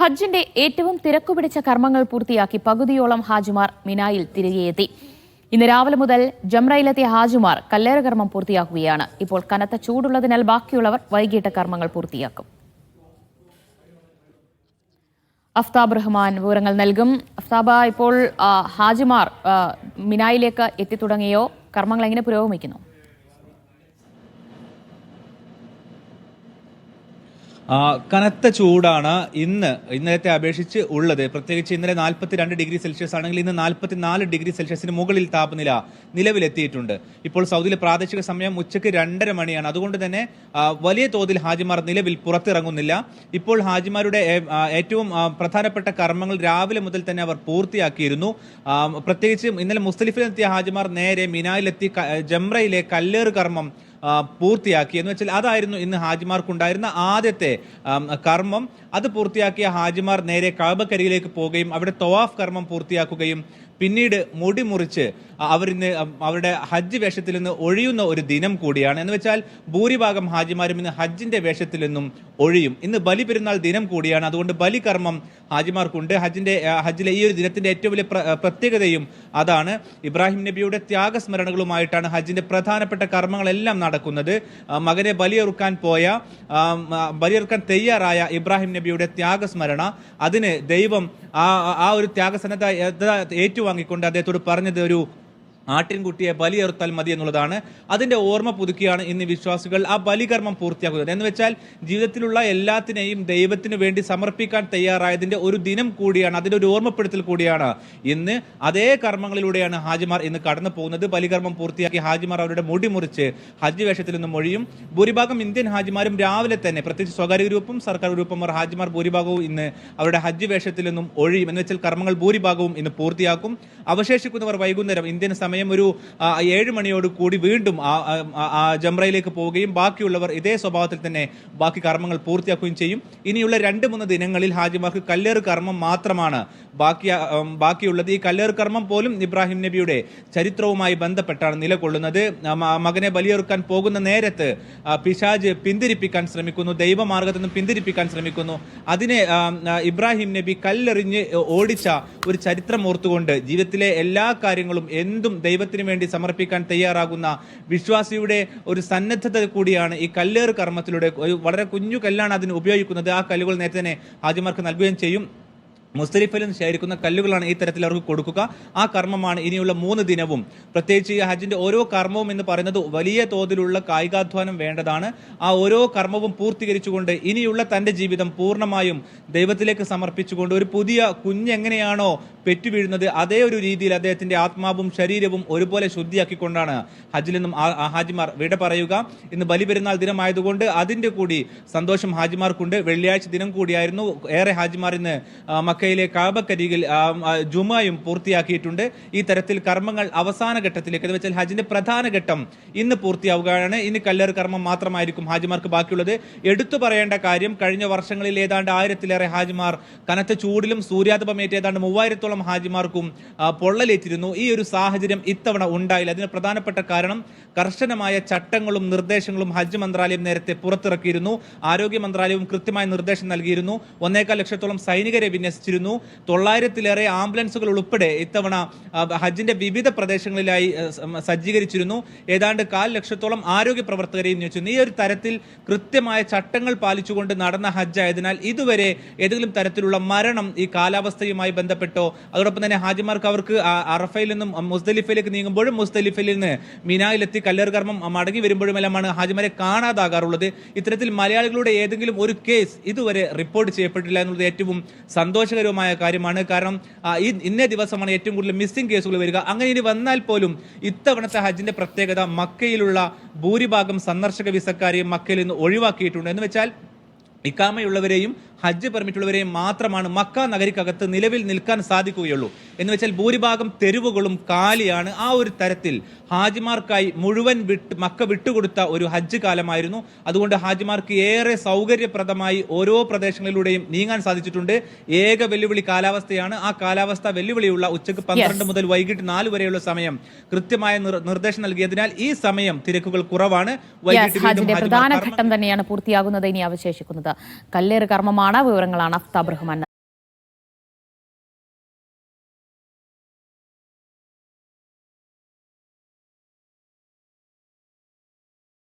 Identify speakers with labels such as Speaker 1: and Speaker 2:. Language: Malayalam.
Speaker 1: ഹജ്ജിന്റെ ഏറ്റവും തിരക്കുപിടിച്ച കർമ്മങ്ങൾ പൂർത്തിയാക്കി പകുതിയോളം ഹാജിമാർ മിനായിൽ തിരികെയെത്തി ഇന്ന് രാവിലെ മുതൽ ജംറയിലെത്തിയ ഹാജിമാർ കല്ലേറ കർമ്മം പൂർത്തിയാക്കുകയാണ്. ഇപ്പോൾ കനത്ത ചൂടുള്ളതിനാൽ ബാക്കിയുള്ളവർ വൈകിട്ട് കർമ്മങ്ങൾ പൂർത്തിയാക്കും. അഫ്താബ് റഹ്മാൻ വിവരങ്ങൾ നൽകും. അഫ്താബ ഇപ്പോൾ ഹാജിമാർ മിനായിലേക്ക് എത്തിത്തുടങ്ങിയോ കർമ്മങ്ങൾ എങ്ങനെ പുരോഗമിക്കുന്നു?
Speaker 2: കനത്ത ചൂടാണ് ഇന്ന് ഇന്നലത്തെ അപേക്ഷിച്ച് ഉള്ളത്. പ്രത്യേകിച്ച് ഇന്നലെ നാൽപ്പത്തി രണ്ട് ഡിഗ്രി സെൽഷ്യസ് ആണെങ്കിൽ ഇന്ന് നാൽപ്പത്തി നാല് ഡിഗ്രി സെൽഷ്യസിന് മുകളിൽ താപനില നിലവിലെത്തിയിട്ടുണ്ട്. ഇപ്പോൾ സൗദിയിലെ പ്രാദേശിക സമയം ഉച്ചയ്ക്ക് രണ്ടര മണിയാണ്. അതുകൊണ്ട് തന്നെ വലിയ തോതിൽ ഹാജിമാർ നിലവിൽ പുറത്തിറങ്ങുന്നില്ല. ഇപ്പോൾ ഹാജിമാരുടെ ഏറ്റവും പ്രധാനപ്പെട്ട കർമ്മങ്ങൾ രാവിലെ മുതൽ തന്നെ അവർ പൂർത്തിയാക്കിയിരുന്നു. പ്രത്യേകിച്ച് ഇന്നലെ മുസ്തലിഫിലെത്തിയ ഹാജിമാർ നേരെ മിനായിലെത്തി ജംറയിലെ കല്ലേറ് കർമ്മം പൂർത്തിയാക്കി. എന്ന് വെച്ചാൽ അതായിരുന്നു ഇന്ന് ഹാജിമാർക്കുണ്ടായിരുന്ന ആദ്യത്തെ കർമ്മം. അത് പൂർത്തിയാക്കിയ ഹാജിമാർ നേരെ കാബക്കരിയിലേക്ക് പോവുകയും അവിടെ തവാഫ് കർമ്മം പൂർത്തിയാക്കുകയും പിന്നീട് മുടി മുറിച്ച് അവരിന്ന് അവരുടെ ഹജ്ജ് വേഷത്തിൽ നിന്ന് ഒഴിയുന്ന ഒരു ദിനം കൂടിയാണ്. എന്ന് വെച്ചാൽ ഭൂരിഭാഗം ഹാജിമാരും ഇന്ന് ഹജ്ജിന്റെ വേഷത്തിൽ നിന്നും ഒഴിയും. ഇന്ന് ബലി പെരുന്നാൾ ദിനം കൂടിയാണ്. അതുകൊണ്ട് ബലികർമ്മം ഹാജിമാർക്കുണ്ട്. ഹജ്ജിന്റെ ഹജ്ജിലെ ഈ ഒരു ദിനത്തിന്റെ ഏറ്റവും വലിയ പ്രത്യേകതയും അതാണ് ഇബ്രാഹിം നബിയുടെ ത്യാഗസ്മരണകളുമായിട്ടാണ് ഹജ്ജിന്റെ പ്രധാനപ്പെട്ട കർമ്മങ്ങളെല്ലാം നടക്കുന്നത്. മകനെ ബലിയെറുക്കാൻ പോയ ബലിയെറുക്കാൻ തയ്യാറായ ഇബ്രാഹിം നബിയുടെ ത്യാഗസ്മരണ അതിന് ദൈവം ആ ആ ഒരു ത്യാഗസന്നദ്ധ ഏറ്റുവാങ്ങിക്കൊണ്ട് അദ്ദേഹത്തോട് പറഞ്ഞത് ഒരു ആട്ടിൻകുട്ടിയെ ബലിയെറുത്താൽ മതി എന്നുള്ളതാണ് അതിന്റെ ഓർമ്മ പുതുക്കിയാണ് ഇന്ന് വിശ്വാസികൾ ആ ബലികർമ്മം പൂർത്തിയാക്കുന്നത്. എന്ന് വെച്ചാൽ ജീവിതത്തിലുള്ള എല്ലാത്തിനെയും ദൈവത്തിന് വേണ്ടി സമർപ്പിക്കാൻ തയ്യാറായതിന്റെ ഒരു ദിനം കൂടിയാണ് അതിന്റെ ഒരു ഓർമ്മപ്പെടുത്തൽ കൂടിയാണ് ഇന്ന്. അതേ കർമ്മങ്ങളിലൂടെയാണ് ഹാജിമാർ ഇന്ന് കടന്നു പോകുന്നത്. ബലികർമ്മം പൂർത്തിയാക്കി ഹാജിമാർ അവരുടെ മുടി മുറിച്ച് ഹജ്ജ് വേഷത്തിൽ നിന്നും മൊഴിയും. ഭൂരിഭാഗം ഇന്ത്യൻ ഹാജിമാരും രാവിലെ തന്നെ പ്രത്യേകിച്ച് സ്വകാര്യ ഗ്രൂപ്പും സർക്കാർ ഗ്രൂപ്പും ഹാജിമാർ ഭൂരിഭാഗവും ഇന്ന് അവരുടെ ഹജ്ജ് വേഷത്തിൽ നിന്നും ഒഴിയും. എന്ന് വെച്ചാൽ കർമ്മങ്ങൾ ഭൂരിഭാഗവും ഇന്ന് പൂർത്തിയാക്കും. അവശേഷിക്കുന്നവർ വൈകുന്നേരം ഇന്ത്യൻ സമയം ഒരു ആ, ഏഴ് മണിയോട് കൂടി വീണ്ടും ജംറയിലേക്ക് പോവുകയും ബാക്കിയുള്ളവർ ഇതേ സ്വഭാവത്തിൽ തന്നെ ബാക്കി കർമ്മങ്ങൾ പൂർത്തിയാക്കുകയും ചെയ്യും. ഇനിയുള്ള രണ്ട് മൂന്ന് ദിനങ്ങളിൽ ഹാജിമാർക്ക് കല്ലേറ് കർമ്മം മാത്രമാണ് ബാക്കി ബാക്കിയുള്ളത്. ഈ കല്ലേറ് കർമ്മം പോലും ഇബ്രാഹിം നബിയുടെ ചരിത്രവുമായി ബന്ധപ്പെട്ടാണ് നിലകൊള്ളുന്നത്. മകനെ ബലിയെറുക്കാൻ പോകുന്ന നേരത്ത് പിശാജ് പിന്തിരിപ്പിക്കാൻ ശ്രമിക്കുന്നു ദൈവമാർഗത്തിൽ നിന്ന് പിന്തിരിപ്പിക്കാൻ ശ്രമിക്കുന്നു. അതിനെ ഇബ്രാഹിം നബി കല്ലെറിഞ്ഞ് ഓടിച്ച ഒരു ചരിത്രം ഓർത്തുകൊണ്ട് ജീവിതത്തിലെ എല്ലാ കാര്യങ്ങളും എന്തും ദൈവത്തിന് വേണ്ടി സമർപ്പിക്കാൻ തയ്യാറാകുന്ന വിശ്വാസിയുടെ ഒരു സന്നദ്ധത കൂടിയാണ് ഈ കല്ലേറ് കർമ്മത്തിലൂടെ. വളരെ കുഞ്ഞു കല്ലാണ് അതിന് ഉപയോഗിക്കുന്നത്. ആ കല്ലുകൾ നേരത്തെ തന്നെ ഹാജിമാർക്ക് നൽകുകയും ചെയ്യും. മുസ്തലിഫിൽ നിന്ന് ശേഖരിക്കുന്ന കല്ലുകളാണ് ഈ തരത്തിൽ അവർക്ക് കൊടുക്കുക. ആ കർമ്മമാണ് ഇനിയുള്ള മൂന്ന് ദിനവും. പ്രത്യേകിച്ച് ഈ ഹജ്ജിന്റെ ഓരോ കർമ്മവും എന്ന് പറയുന്നത് വലിയ തോതിലുള്ള കായികാധ്വാനം വേണ്ടതാണ്. ആ ഓരോ കർമ്മവും പൂർത്തീകരിച്ചുകൊണ്ട് ഇനിയുള്ള തന്റെ ജീവിതം പൂർണമായും ദൈവത്തിലേക്ക് സമർപ്പിച്ചുകൊണ്ട് ഒരു പുതിയ കുഞ്ഞെങ്ങനെയാണോ പെറ്റുവീഴുന്നത് അതേ ഒരു രീതിയിൽ അദ്ദേഹത്തിന്റെ ആത്മാവും ശരീരവും ഒരുപോലെ ശുദ്ധിയാക്കിക്കൊണ്ടാണ് ഹജ്ജിൽ നിന്നും ഹാജിമാർ വിട പറയുക. ഇന്ന് ബലിപെരുന്നാൾ ദിനമായതുകൊണ്ട് അതിന്റെ കൂടി സന്തോഷം ഹാജിമാർക്കുണ്ട്. വെള്ളിയാഴ്ച ദിനം കൂടിയായിരുന്നു. ഏറെ ഹാജിമാർ ഇന്ന് മക്കയിലെ കാബക്കരികിൽ ജുമായും പൂർത്തിയാക്കിയിട്ടുണ്ട്. ഈ തരത്തിൽ കർമ്മങ്ങൾ അവസാന ഘട്ടത്തിലേക്ക് എന്ന് വെച്ചാൽ ഹജ്ജിന്റെ പ്രധാന ഘട്ടം ഇന്ന് പൂർത്തിയാവുകയാണ്. ഇനി കല്ലേറ് കർമ്മം മാത്രമായിരിക്കും ഹാജിമാർക്ക് ബാക്കിയുള്ളത്. എടുത്തു പറയേണ്ട കാര്യം കഴിഞ്ഞ വർഷങ്ങളിൽ ഏതാണ്ട് ആയിരത്തിലേറെ ഹാജിമാർ കനത്ത ചൂടിലും സൂര്യാതപമേറ്റ് ഏതാണ്ട് മൂവായിരത്തോളം ഹാജിമാർക്കും പൊള്ളലേറ്റിരുന്നു. ഈ ഒരു സാഹചര്യം ഇത്തവണ ഉണ്ടായില്ല. അതിന് പ്രധാനപ്പെട്ട കാരണം കർശനമായ ചട്ടങ്ങളും നിർദ്ദേശങ്ങളും ഹജ്ജ് മന്ത്രാലയം നേരത്തെ പുറത്തിറക്കിയിരുന്നു. ആരോഗ്യ മന്ത്രാലയവും കൃത്യമായ നിർദ്ദേശം നൽകിയിരുന്നു. ഒന്നേക്കാൽ ലക്ഷത്തോളം സൈനികരെ വിന്യസിച്ചിരുന്നു തൊള്ളായിരത്തിലേറെ ആംബുലൻസുകൾ ഉൾപ്പെടെ ഇത്തവണ ഹജ്ജിന്റെ വിവിധ പ്രദേശങ്ങളിലായി സജ്ജീകരിച്ചിരുന്നു. ഏതാണ്ട് കാൽ ലക്ഷത്തോളം ആരോഗ്യ പ്രവർത്തകരെയും നിയോഗിച്ചിരുന്നു ഈ ഒരു തരത്തിൽ കൃത്യമായ ചട്ടങ്ങൾ പാലിച്ചുകൊണ്ട് നടന്ന ഹജ്ജ് ആയതിനാൽ ഇതുവരെ ഏതെങ്കിലും തരത്തിലുള്ള മരണം ഈ കാലാവസ്ഥയുമായി ബന്ധപ്പെട്ടോ അതോടൊപ്പം തന്നെ ഹാജിമാർക്ക് അവർക്ക് അറഫയിൽ നിന്നും മുസ്തലിഫയിലേക്ക് നീങ്ങുമ്പോഴും മുസ്തലിഫയിൽ നിന്ന് മിനായിലെത്തി കല്ലേർ കർമ്മം മടങ്ങി വരുമ്പോഴുമെല്ലാമാണ് ഹാജിമാരെ കാണാതാകാറുള്ളത്. ഇത്തരത്തിൽ മലയാളികളുടെ ഏതെങ്കിലും ഒരു കേസ് ഇതുവരെ റിപ്പോർട്ട് ചെയ്യപ്പെട്ടില്ല എന്നുള്ളത് ഏറ്റവും സന്തോഷകരമായ കാര്യമാണ്. കാരണം ഇന്നേ ദിവസമാണ് ഏറ്റവും കൂടുതൽ മിസ്സിംഗ് കേസുകൾ വരിക. അങ്ങനെ ഇനി വന്നാൽ പോലും ഇത്തവണത്തെ ഹജ്ജിന്റെ പ്രത്യേകത മക്കയിലുള്ള ഭൂരിഭാഗം സന്ദർശക വിസക്കാരെയും മക്കയിൽ നിന്ന് ഒഴിവാക്കിയിട്ടുണ്ട്. എന്ന് വെച്ചാൽ ഇക്കാമയുള്ളവരെയും ഹജ്ജ് പെർമിറ്റുള്ളവരെ മാത്രമാണ് മക്ക നഗരിക്കകത്ത് നിലവിൽ നിൽക്കാൻ സാധിക്കുകയുള്ളൂ. എന്ന് വെച്ചാൽ ഭൂരിഭാഗം തെരുവുകളും കാലിയാണ്. ആ ഒരു തരത്തിൽ ഹാജിമാർക്കായി മുഴുവൻ വിട്ട് മക്ക വിട്ടുകൊടുത്ത ഒരു ഹജ്ജ് കാലമായിരുന്നു. അതുകൊണ്ട് ഹാജിമാർക്ക് ഏറെ സൗകര്യപ്രദമായി ഓരോ പ്രദേശങ്ങളിലൂടെയും നീങ്ങാൻ സാധിച്ചിട്ടുണ്ട്. ഏക വെല്ലുവിളി കാലാവസ്ഥയാണ്. ആ കാലാവസ്ഥ വെല്ലുവിളിയുള്ള ഉച്ചയ്ക്ക് പന്ത്രണ്ട് മുതൽ വൈകിട്ട് നാല് വരെയുള്ള സമയം കൃത്യമായ നിർദ്ദേശം നൽകിയതിനാൽ ഈ സമയം തിരക്കുകൾ കുറവാണ്. വൈകിട്ട്
Speaker 1: പ്രധാന ഘട്ടം തന്നെയാണ് പൂർത്തിയാകുന്നത്. ഇനി അവശേഷിക്കുന്നത്. കല്ലേറ് കർമ്മമാണ് വിവരങ്ങളാണ് അഫ്താബ് റഹ്മാൻ